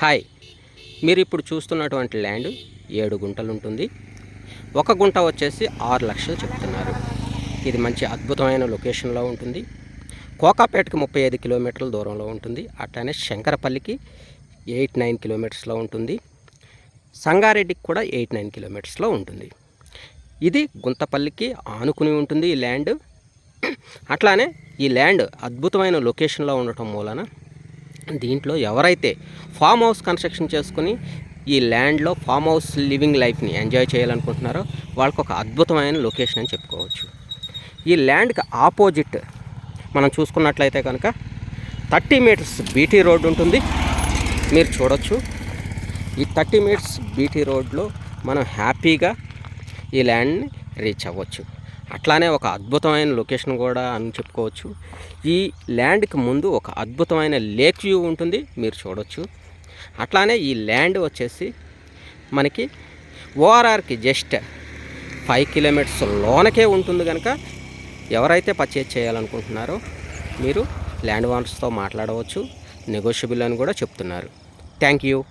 Hi. మీరు ఇప్పుడు చూస్తున్నటువంటి ల్యాండ్ ఏడు గుంటలు ఉంటుంది ఒక గుంట వచ్చేసి ఆరు లక్షలు చెప్తున్నారు. ఇది మంచి అద్భుతమైన లొకేషన్లో ఉంటుంది. కోకాపేటకి ముప్పై ఐదు కిలోమీటర్ల దూరంలో ఉంటుంది. అట్లానే శంకరపల్లికి ఎయిట్ నైన్ కిలోమీటర్స్లో ఉంటుంది. సంగారెడ్డికి కూడా ఎయిట్ నైన్ కిలోమీటర్స్లో ఉంటుంది. ఇది గుంతపల్లికి ఆనుకుని ఉంటుంది ఈ ల్యాండ్. అట్లానే ఈ ల్యాండ్ అద్భుతమైన లొకేషన్లో ఉండటం మూలన దీంట్లో ఎవరైతే ఫామ్ హౌస్ కన్స్ట్రక్షన్ చేసుకుని ఈ ల్యాండ్లో ఫామ్ హౌస్ లివింగ్ లైఫ్ని ఎంజాయ్ చేయాలనుకుంటున్నారో వాళ్ళకి ఒక అద్భుతమైన లొకేషన్ అని చెప్పుకోవచ్చు. ఈ ల్యాండ్కి ఆపోజిట్ మనం చూసుకున్నట్లయితే కనుక థర్టీ మీటర్స్ బీటీ రోడ్ ఉంటుంది. మీరు చూడొచ్చు. ఈ థర్టీ మీటర్స్ బీటీ రోడ్లో మనం హ్యాపీగా ఈ ల్యాండ్ని రీచ్ అవ్వచ్చు. అట్లానే ఒక అద్భుతమైన లొకేషన్ కూడా అని చెప్పుకోవచ్చు. ఈ ల్యాండ్కి ముందు ఒక అద్భుతమైన లేక్ వ్యూ ఉంటుంది మీరు చూడవచ్చు అట్లానే ఈ ల్యాండ్ వచ్చేసి మనకి ఓఆర్ఆర్కి జస్ట్ ఫైవ్ కిలోమీటర్స్ లోనకే ఉంటుంది కనుక ఎవరైతే పర్చేజ్ చేయాలనుకుంటున్నారో మీరు ల్యాండ్ ఓనర్స్తో మాట్లాడవచ్చు నెగోషియబుల్ అని కూడా చెప్తున్నారు. Thank you.